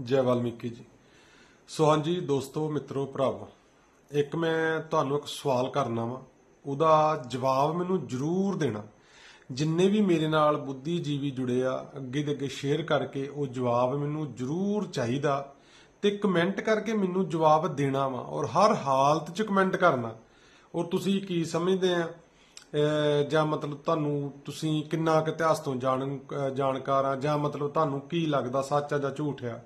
ਜੈ ਵਾਲਮੀਕੀ ਜੀ। ਸੋ ਹਾਂਜੀ ਦੋਸਤੋ, ਮਿੱਤਰੋ, ਭਰਾਵੋ, ਇੱਕ ਮੈਂ ਤੁਹਾਨੂੰ ਇੱਕ ਸਵਾਲ ਕਰਨਾ ਵਾ। ਉਹਦਾ ਜਵਾਬ ਮੈਨੂੰ ਜ਼ਰੂਰ ਦੇਣਾ। ਜਿੰਨੇ ਵੀ ਮੇਰੇ ਨਾਲ ਬੁੱਧੀਜੀਵੀ ਜੁੜੇ ਆ, ਅੱਗੇ ਦੇ ਅੱਗੇ ਸ਼ੇਅਰ ਕਰਕੇ ਉਹ ਜਵਾਬ ਮੈਨੂੰ ਜ਼ਰੂਰ ਚਾਹੀਦਾ ਤੇ ਕਮੈਂਟ ਕਰਕੇ ਮੈਨੂੰ ਜਵਾਬ ਦੇਣਾ ਵਾ। ਔਰ ਹਰ ਹਾਲਤ 'ਚ ਕਮੈਂਟ ਕਰਨਾ। ਔਰ ਤੁਸੀਂ ਕੀ ਸਮਝਦੇ ਆ? ਜਾਂ ਮਤਲਬ ਤੁਹਾਨੂੰ ਤੁਸੀਂ ਕਿੰਨਾ ਕੁ ਇਤਿਹਾਸ ਤੋਂ ਜਾਣ ਜਾਣਕਾਰ ਆ, ਜਾਂ ਮਤਲਬ ਤੁਹਾਨੂੰ ਕੀ ਲੱਗਦਾ ਸੱਚ ਆ ਜਾਂ ਝੂਠ ਆ?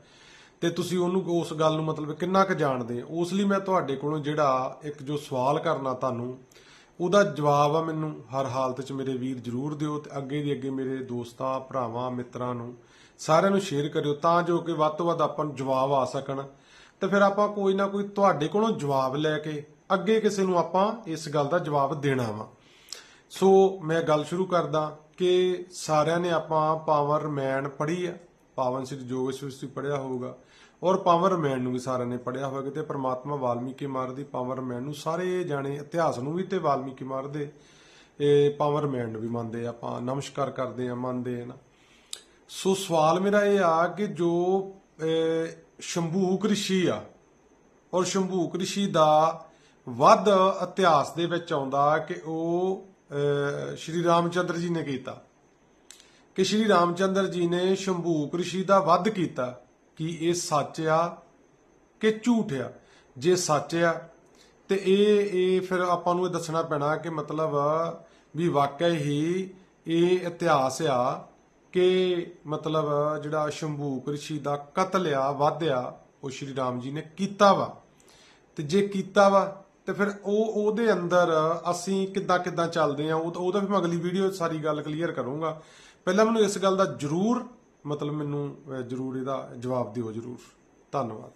ਤੇ ਤੁਸੀਂ ਉਹਨੂੰ ਉਸ ਗੱਲ ਨੂੰ ਮਤਲਬ ਕਿੰਨਾ ਕੁ ਜਾਣਦੇ ਉਸ ਲਈ ਮੈਂ ਤੁਹਾਡੇ ਕੋਲੋਂ ਜਿਹੜਾ ਇੱਕ ਜੋ ਸਵਾਲ ਕਰਨਾ ਤੁਹਾਨੂੰ, ਉਹਦਾ ਜਵਾਬ ਆ ਮੈਨੂੰ ਹਰ ਹਾਲਤ 'ਚ ਮੇਰੇ ਵੀਰ ਜਰੂਰ ਦਿਓ ਤੇ ਅੱਗੇ ਦੀ ਅੱਗੇ ਮੇਰੇ ਦੋਸਤਾਂ, ਭਰਾਵਾਂ, ਮਿੱਤਰਾਂ ਨੂੰ ਸਾਰਿਆਂ ਨੂੰ ਸ਼ੇਅਰ ਕਰਿਓ ਤਾਂ ਜੋ ਕਿ ਵੱਧ ਤੋਂ ਵੱਧ ਆਪਾਂ ਨੂੰ ਜਵਾਬ ਆ ਸਕਣ। ਤੇ ਫਿਰ ਆਪਾਂ ਕੋਈ ਨਾ ਕੋਈ ਤੁਹਾਡੇ ਕੋਲੋਂ ਜਵਾਬ ਲੈ ਕੇ ਅੱਗੇ ਕਿਸੇ ਨੂੰ ਆਪਾਂ ਇਸ ਗੱਲ ਦਾ ਜਵਾਬ ਦੇਣਾ ਵਾ। ਸੋ ਮੈਂ ਗੱਲ ਸ਼ੁਰੂ ਕਰਦਾ ਕਿ ਸਾਰਿਆਂ ਨੇ ਆਪਾਂ ਪਾਵਰ ਮੈਨ ਪੜ੍ਹੀ ਆ ਪਾਵਨ ਸ੍ਰੀ ਜੋਗੇਸ਼ਵਰ ਪੜਿਆ ਹੋਊਗਾ। ਔਰ ਪਾਵਰ ਮੈਨ ਨੂੰ ਵੀ ਸਾਰਿਆਂ ਨੇ ਪੜਿਆ ਹੋਵੇਗਾ ਤੇ ਪ੍ਰਮਾਤਮਾ ਵਾਲਮੀਕੀ ਮਾਰ ਦੀ ਪਾਵਰ ਮੈਨ ਨੂੰ ਸਾਰੇ ਜਾਣੇ ਇਤਿਹਾਸ ਨੂੰ ਵੀ ਤੇ ਵਾਲਮੀਕੀ ਮਾਰ ਦੇ ਇਹ ਪਾਵਰ ਮੈਨ ਨੂੰ ਵੀ ਮੰਨਦੇ ਆਪਾਂ ਨਮਸਕਾਰ ਕਰਦੇ ਆ ਮੰਨਦੇ ਆ ਨਾ। ਸੋ ਸਵਾਲ ਮੇਰਾ ਇਹ ਆ ਕਿ ਜੋ ਅਹ, ਸ਼ੰਭੂਕ ਰਿਸ਼ੀ ਆ ਔਰ ਸ਼ੰਭੂਕ ਰਿਸ਼ੀ ਦਾ ਵੱਧ ਇਤਿਹਾਸ ਦੇ ਵਿੱਚ ਆਉਂਦਾ ਕਿ ਉਹ ਸ਼੍ਰੀ ਰਾਮਚੰਦਰ ਜੀ ਨੇ ਕੀਤਾ ਕਿ ਸ਼੍ਰੀ ਰਾਮਚੰਦਰ ਜੀ ਨੇ ਸ਼ੰਭੂਕ ਰਿਸ਼ੀ ਦਾ ਵੱਧ ਕੀਤਾ ਕਿ ਇਹ ਸੱਚ ਆ ਕਿ ਝੂਠ ਆ। ਜੇ ਸੱਚ ਆ, ਤੇ ਇਹ ਇਹ ਫਿਰ ਆਪਾਂ ਨੂੰ ਇਹ ਦੱਸਣਾ ਪੈਣਾ ਕਿ ਮਤਲਬ ਵੀ ਵਾਕਿਆ ਹੀ ਇਹ ਇਤਿਹਾਸ ਆ ਕਿ ਮਤਲਬ ਜਿਹੜਾ ਸ਼ੰਭੂਕ ਰਿਸ਼ੀ ਦਾ ਕਤਲ ਆ ਵਾਧਿਆ ਉਹ ਸ਼੍ਰੀ ਰਾਮ ਜੀ ਨੇ ਕੀਤਾ ਵਾ। ਤੇ ਜੇ ਕੀਤਾ ਵਾ ਤੇ ਫਿਰ ਉਹ, ਉਹਦੇ ਅੰਦਰ ਅਸੀਂ ਕਿੱਦਾਂ ਕਿੱਦਾਂ ਚੱਲਦੇ ਆ ਉਹ ਤਾਂ ਉਹਦਾ ਵੀ ਮੈਂ ਅਗਲੀ ਵੀਡੀਓ 'ਚ ਸਾਰੀ ਗੱਲ ਕਲੀਅਰ ਕਰੂੰਗਾ। ਪਹਿਲਾਂ ਮੈਨੂੰ ਇਸ ਗੱਲ ਦਾ ਜ਼ਰੂਰ, ਮਤਲਬ ਮੈਨੂੰ ਜ਼ਰੂਰ ਇਹਦਾ ਜਵਾਬ ਦਿਓ ਜ਼ਰੂਰ। ਧੰਨਵਾਦ।